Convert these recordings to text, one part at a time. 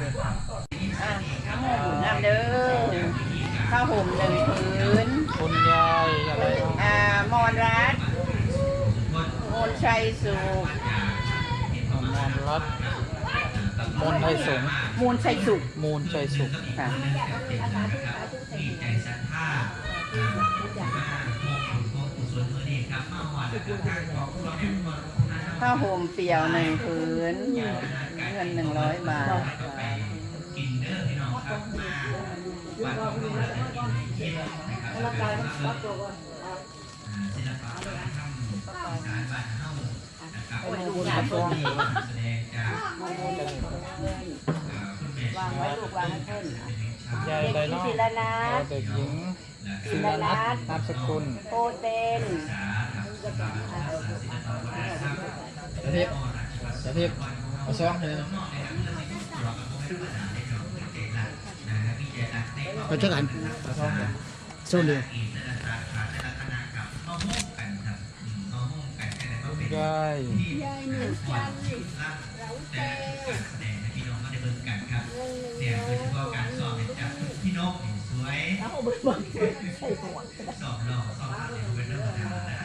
น้ำหมูน้ำเด้อข้าวห่มหนึ่งผืนคนยายอะไรอ่ามอนรัดมนชัยสุขมอมรัตน์มนไทยสงฆ์มูลชัยสุขมูลชัยสุขค่ะผ้าห่มเปียวหนึ่งผืนเงินหนึ่งร้อยบาท วางไว้ลูกวางให้เพิ่นยายอะไรเนาะศิลนาถเด็กหญิงศิลนัทนามสกุลโปเตนจะทิพย์จะทิพย์เอาซองเลย ไปเจอกันเอาซองเลยซองเดียวยายเนี่ยโดยเฉพาะการสอบเนี่ยจับพี่นกเนี่ยสวยสอบหล่อสอบผ่านเนี่ยเป็นเรื่องธรรมดา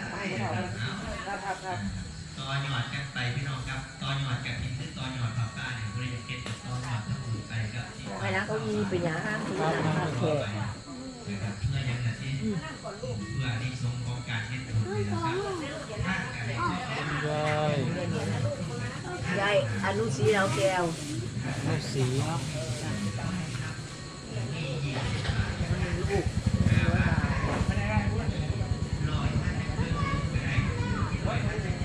ต่อหยอดกันไปพี่น้องครับต่อหยอดกับทินหรือต่อหยอดผับป้าเนี่ยบริจาคเก็ตต่อหยอดทั้งหมดไปก็ที่ใครนะเก้าอี้เป็นหยังห้ามถือครับนะนั่งโออเคยู่นะครับเพื่อยังไงที่เพื่อที่ทรงของการเฮ็ดถูกเลยนะครับถ้าการเฮ็ดถูกยายยายอนุสีเราแก้วลูกสีเนาะอะ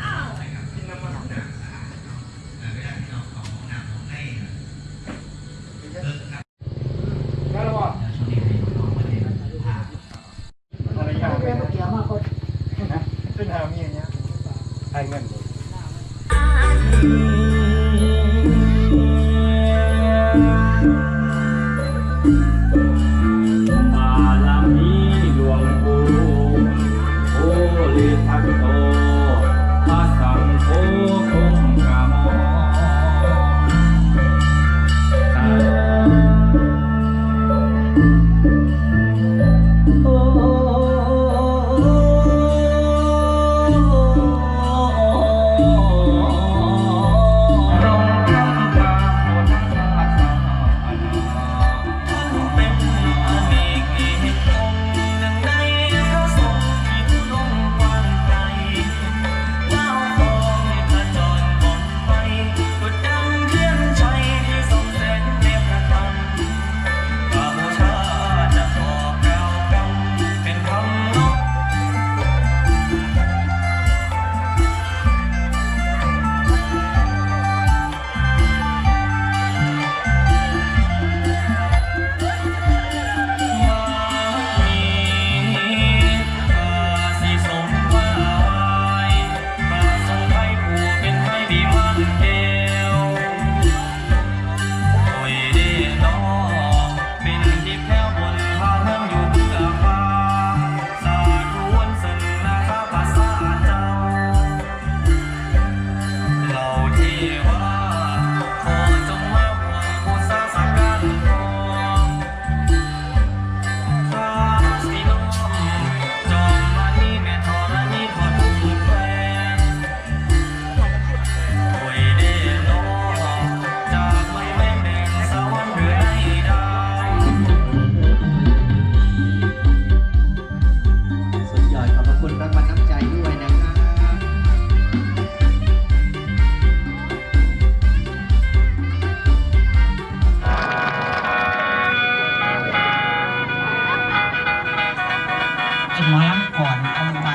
ไอ้หมอลำก่อนเอาไป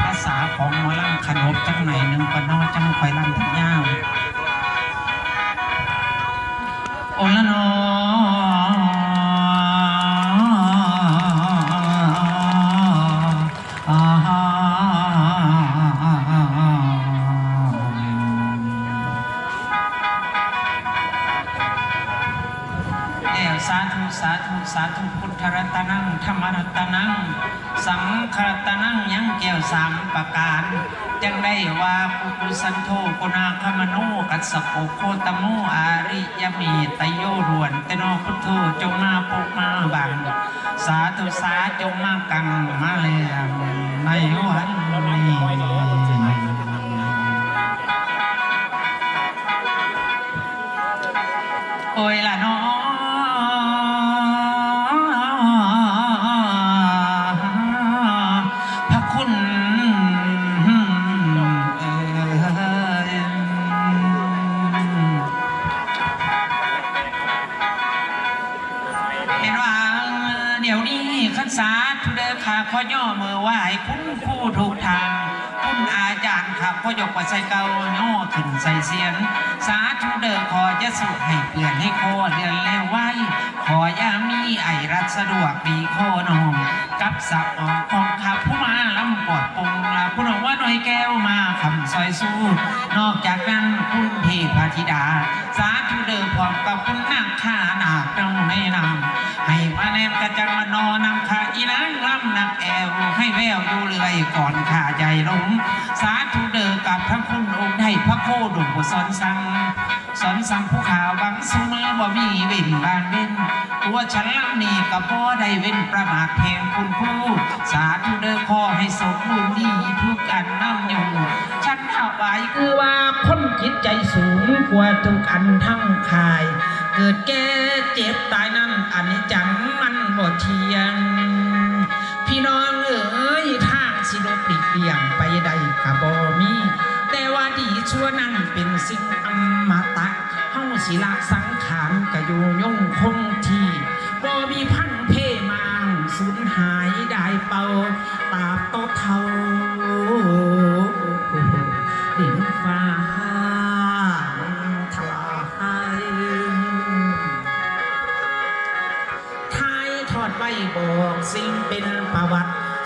ภาษาของหมอลำขนบจังไหนหนึ่งปะนอจังคอยลำยาวโอละนอ สาธุสาธุพุทธรัตนังธรรมรัตนัง สังฆรัตนังยังแก้วสามประการ จังได้ว่าปุกุสันโธกุณาคมโนกันสโกโคตโมอาริยเมตโยรวนเตโนพุทโธจงมาปกมาบัง สาธุสาจงมากังมาเลยในวันนี้โอ้ยละน้อง คุณครูถูกทางคุณอาจารย์ค่ะขอยกว่าใส่เกาย่อขึ้นใส่เสียงสาธุเด้อขอจะสุให้เปลี่ยนให้โคเรียนแล้วไว้ ขออย่ามีไอรัดสะดวกปีโคนองกับสับออกของขับผู้มาลำปอดปงลาคุณเอาว่าหน่อยแก้วมาคำซอยสู้ นอกจากนั้นคุณเทพธิดา สาธุ เดิมพร้อมกับคุณนางข้านาคเจ้าในนามให้มาแนมกระจังมานอนำขาอีนางลำนักแอวให้แววอยู่เรื่อยก่อนขาใจลงสาธุเดิมกับพระคุณองค์ให้พระโคดุบุสอนสังสอนสั่งผู้ข่าวบังสมอบ่มีเว้นบานเว้นตัวฉันลำนี่ก็พอได้เว้นประมาทเพลงคุณครูสาธุเด้อขอให้สมบูรณ์ดีทุกอันน้ำยู่ฉันเข้าไปคือว่า จิตใจสูงกว่าทุกอันทั้งคาย เกิดแก่เจ็บตายนั่นอันนี้จังมันบ่เทียง พี่น้องเอ๋ยทางสิลบหลีกเลี่ยงไปได้กะบ่มี แต่ว่าดีชั่วนั้นเป็นสิ่งอมตะเฮาสิละสังขารก็อยู่ยง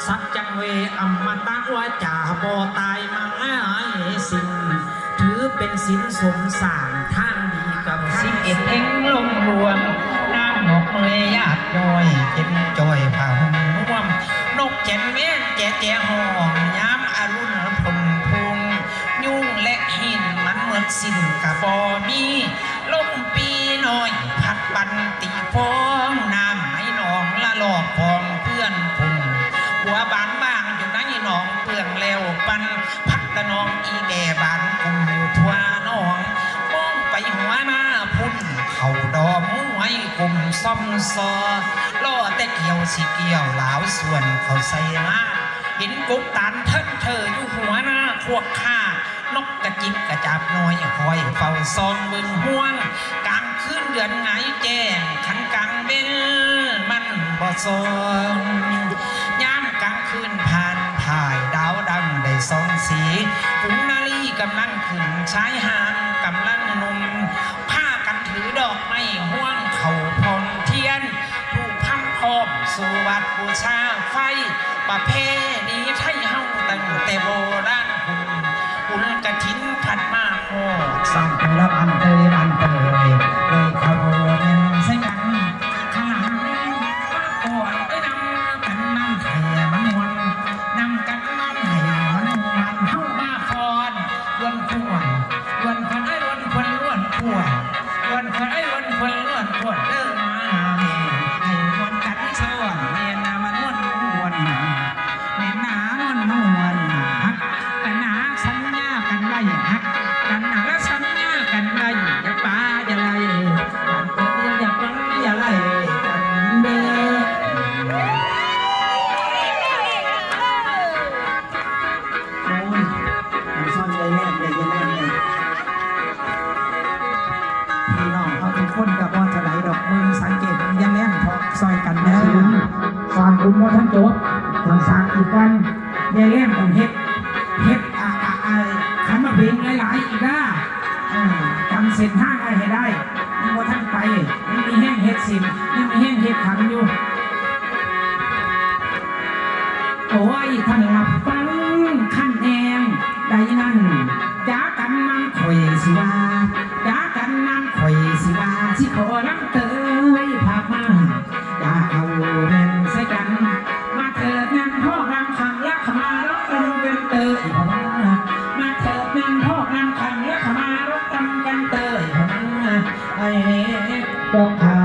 สัจจังเวอมตะวาจาบ่ตายมาอ้ายสิ่งถือเป็นสินสมสารทางดีกับสิบเอ็ดเอ็งลงรวมน้ำหมกเมยญาติย่อยเจ็นจอยผ่าหุ่นร่วม นกแก่นเวียนแก่แก่ห้องย้ำอรุณพรมพุงยุ่งและหินมันเหมือนสินกะบอมีลมปีน้อยพัดบันตีฟองน้ำ ม่บานกุมอยู่ทั่วหนองมองไปหัวหน้าพุ่นเขาดอมไว้กุมซ่อมซอล่อแต่เกี่ยวสิเกี่ยวหลาวส่วนเขาใส่มาเห็นกุ๊กตานเทินเธออยู่หัวหน้าพวกข้านกกระจิบกระจับน้อยคอยเฝ้าซองเบึงห่วงกลางคืนเดือนไงแจ้งขันกลางเบนมันบ่ซองยามกลางคืนผำลังขึ้นชายหางกำลังนุ่มผ้ากันถือดอกไม้ห่วงเขาพนเทียนผู้พังพร้อมสู่วัดบูชาไฟ ประเพณีไทยเฮาตั้งแต่โบราณคุณบุญกระถินผัดมาโคสั่งไปรับอันเตยอันเตย งกัเมาเถิดนางพ่อนางขันและขมารบตำกันเตยพม่าไอ้กดอกขา